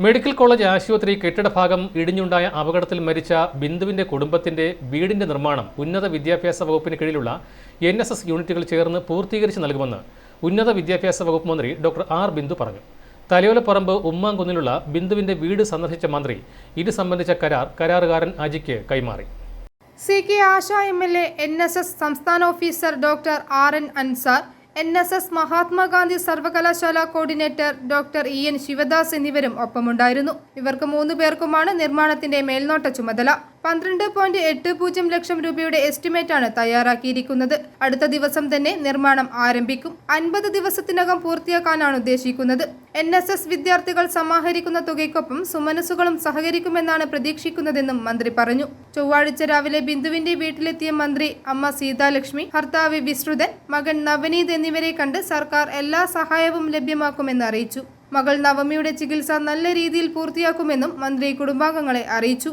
Medical college ആശുപത്രി കെട്ടിടഭാഗം ഇടിഞ്ഞുണ്ടായ അപകടത്തിൽ മരിച്ച ബിന്ദുവിന്റെ കുടുംബത്തിന്റെ വീടിന്റെ നിർമ്മാണം ഉന്നത വിദ്യാഭ്യാസ വകുപ്പിന് കീഴിലുള്ള എൻ എസ് എസ് യൂണിറ്റുകൾ ചേർന്ന് പൂർത്തീകരിച്ച് നൽകുമെന്ന് ഉന്നത വിദ്യാഭ്യാസ വകുപ്പ് മന്ത്രി ഡോക്ടർ ആർ ബിന്ദു പറഞ്ഞു. തലയോലപ്പറമ്പ് ഉമ്മാങ്കുന്നിലുള്ള ബിന്ദുവിന്റെ വീട് സന്ദർശിച്ച മന്ത്രി ഇത് സംബന്ധിച്ച കരാർ കരാറുകാരൻ അജിക്ക് കൈമാറി. C K Asha M L A N S S സംസ്ഥാന officer doctor R N Ansar N S S Mahatma Gandhi സർവകലാശാല coordinator doctor E N Sivadas എന്നിവരും ഒപ്പമുണ്ടായിരുന്നു. ഇവർക്ക് മൂന്ന് പേർക്കുമാണ് നിർമ്മാണത്തിന്റെ മേൽനോട്ട ചുമതല. പന്ത്രണ്ട് പോയിന്റ് എട്ട് പൂജ്യം ലക്ഷം രൂപയുടെ എസ്റ്റിമേറ്റാണ് തയ്യാറാക്കിയിരിക്കുന്നത്. അടുത്ത ദിവസം തന്നെ നിർമ്മാണം ആരംഭിക്കും. അൻപത് ദിവസത്തിനകം പൂർത്തിയാക്കാനാണ് ഉദ്ദേശിക്കുന്നത്. എൻ എസ് എസ് വിദ്യാർത്ഥികൾ സമാഹരിക്കുന്ന തുകയ്ക്കൊപ്പം സുമനസുകളും സഹകരിക്കുമെന്നാണ് പ്രതീക്ഷിക്കുന്നതെന്നും മന്ത്രി പറഞ്ഞു. ചൊവ്വാഴ്ച രാവിലെ ബിന്ദുവിന്റെ വീട്ടിലെത്തിയ മന്ത്രി അമ്മ സീതാലക്ഷ്മി ഭർത്താവ് വിശ്രുതൻ മകൻ നവനീത് എന്നിവരെ കണ്ട് സർക്കാർ എല്ലാ സഹായവും ലഭ്യമാക്കുമെന്ന് അറിയിച്ചു. മകൾ നവമിയുടെ ചികിത്സ നല്ല രീതിയിൽ പൂർത്തിയാക്കുമെന്നും മന്ത്രി കുടുംബാംഗങ്ങളെ അറിയിച്ചു.